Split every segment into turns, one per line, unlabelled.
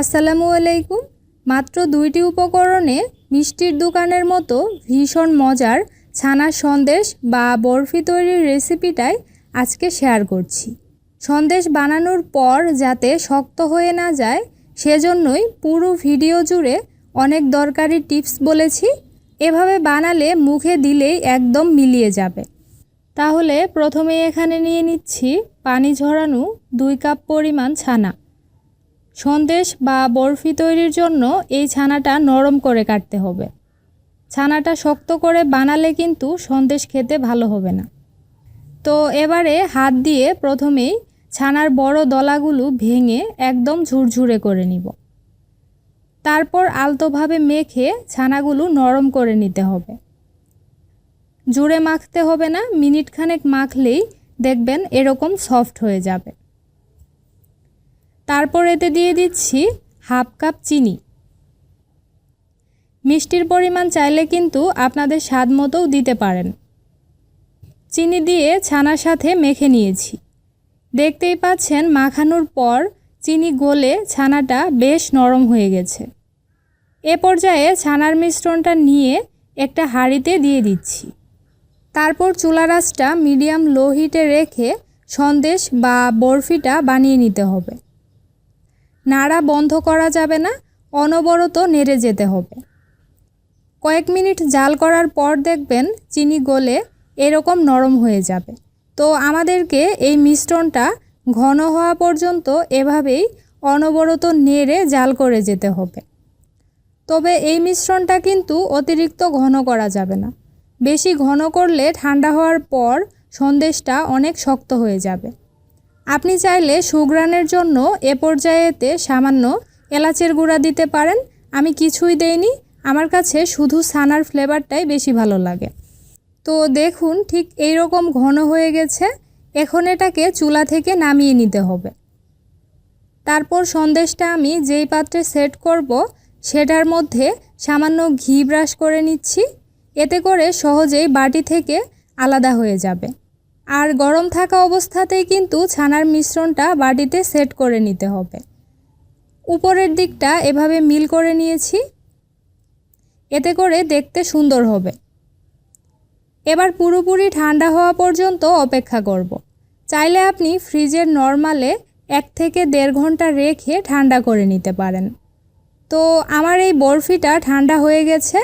আসসালামু আলাইকুম। মাত্র দুইটি উপকরণে মিষ্টির দোকানের মতো ভীষণ মজার ছানা সন্দেশ বা বরফি তৈরির রেসিপিটাই আজকে শেয়ার করছি। সন্দেশ বানানোর পর যাতে শক্ত হয়ে না যায়, সেজন্যই পুরো ভিডিও জুড়ে অনেক দরকারি টিপস বলেছি। এভাবে বানালে মুখে দিলেই একদম মিলিয়ে যাবে। তাহলে প্রথমে এখানে নিয়ে নিচ্ছি পানি ঝরানো দুই কাপ পরিমাণ ছানা। সন্দেশ বা বরফি তৈরির জন্য এই ছানাটা নরম করে কাটতে হবে। ছানাটা শক্ত করে বানালে কিন্তু সন্দেশ খেতে ভালো হবে না। তো এবারে হাত দিয়ে প্রথমেই ছানার বড় দলাগুলো ভেঙে একদম ঝুরঝুরে করে নিব। তারপর আলতোভাবে মেখে ছানাগুলো নরম করে নিতে হবে। জুড়ে মাখতে হবে না মিনিট খানেক মাখলেই দেখবেন এরকম সফট হয়ে যাবে। তারপর এতে দিয়ে দিচ্ছি হাফ কাপ চিনি। মিষ্টির পরিমাণ চাইলে কিন্তু আপনাদের স্বাদ মতোও দিতে পারেন। চিনি দিয়ে ছানার সাথে মেখে নিয়েছি। দেখতেই পাচ্ছেন মাখানোর পর চিনি গলে ছানাটা বেশ নরম হয়ে গেছে। এ পর্যায়ে ছানার মিশ্রণটা নিয়ে একটা হাঁড়িতে দিয়ে দিচ্ছি। তারপর চুলা রাসটা মিডিয়াম লো হিটে রেখে সন্দেশ বা বরফিটা বানিয়ে নিতে হবে। নাড়া বন্ধ করা যাবে না, অনবরত নেড়ে যেতে হবে। কয়েক মিনিট জাল করার পর দেখবেন চিনি গলে এরকম নরম হয়ে যাবে। তো আমাদেরকে এই মিশ্রণটা ঘন হওয়া পর্যন্ত এভাবেই অনবরত নেড়ে জাল করে যেতে হবে। তবে এই মিশ্রণটা কিন্তু অতিরিক্ত ঘন করা যাবে না। বেশি ঘন করলে ঠান্ডা হওয়ার পর সন্দেশটা অনেক শক্ত হয়ে যাবে। আপনি চাইলে সুগ্রানের জন্য এ পর্যায়েতে সামান্য এলাচের গুঁড়া দিতে পারেন। আমি কিছুই দেইনি। আমার কাছে শুধু সানার ফ্লেভারটাই বেশি ভালো লাগে। তো দেখুন, ঠিক এই রকম ঘন হয়ে গেছে। এখন এটাকে চুলা থেকে নামিয়ে নিতে হবে। তারপর সন্দেশটা আমি যেই পাত্রে সেট করব, সেটার মধ্যে সামান্য ঘি ব্রাশ করে নিচ্ছি। এতে করে সহজেই বাটি থেকে আলাদা হয়ে যাবে। আর গরম থাকা অবস্থাতেই কিন্তু ছানার মিশ্রণটা বাটিতে সেট করে নিতে হবে। উপরের দিকটা এভাবে মিল করে নিয়েছি। এতে করে দেখতে সুন্দর হবে। এবার পুরোপুরি ঠান্ডা হওয়া পর্যন্ত অপেক্ষা করব। চাইলে আপনি ফ্রিজের নর্মালে এক থেকে দেড় ঘণ্টা রেখে ঠান্ডা করে নিতে পারেন। তো আমার এই বরফিটা ঠান্ডা হয়ে গেছে।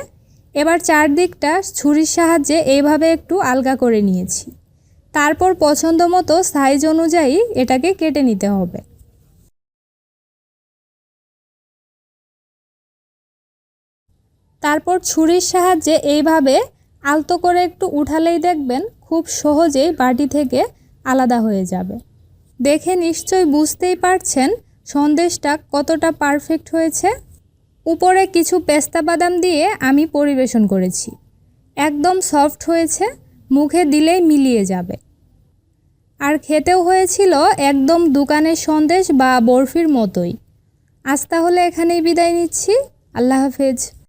এবার চারদিকটা ছুরির সাহায্যে এইভাবে একটু আলগা করে নিয়েছি। তারপর পছন্দ মতো সাইজ অনুযায়ী এটাকে কেটে নিতে হবে। তারপর ছুরির সাহায্যে এইভাবে আলতো করে একটু উঠালেই দেখবেন খুব সহজেই বাটি থেকে আলাদা হয়ে যাবে। দেখে নিশ্চয়ই বুঝতেই পারছেন সন্দেশটা কতটা পারফেক্ট হয়েছে। উপরে কিছু পেস্তা বাদাম দিয়ে আমি পরিবেশন করেছি। একদম সফট হয়েছে, মুখে দিলেই মিলিয়ে যাবে। আর খেতেও হয়েছিল একদম দোকানের সন্দেশ বা বরফির মতোই। আজ তাহলে এখানেই বিদায় নিচ্ছি। আল্লাহ হাফেজ।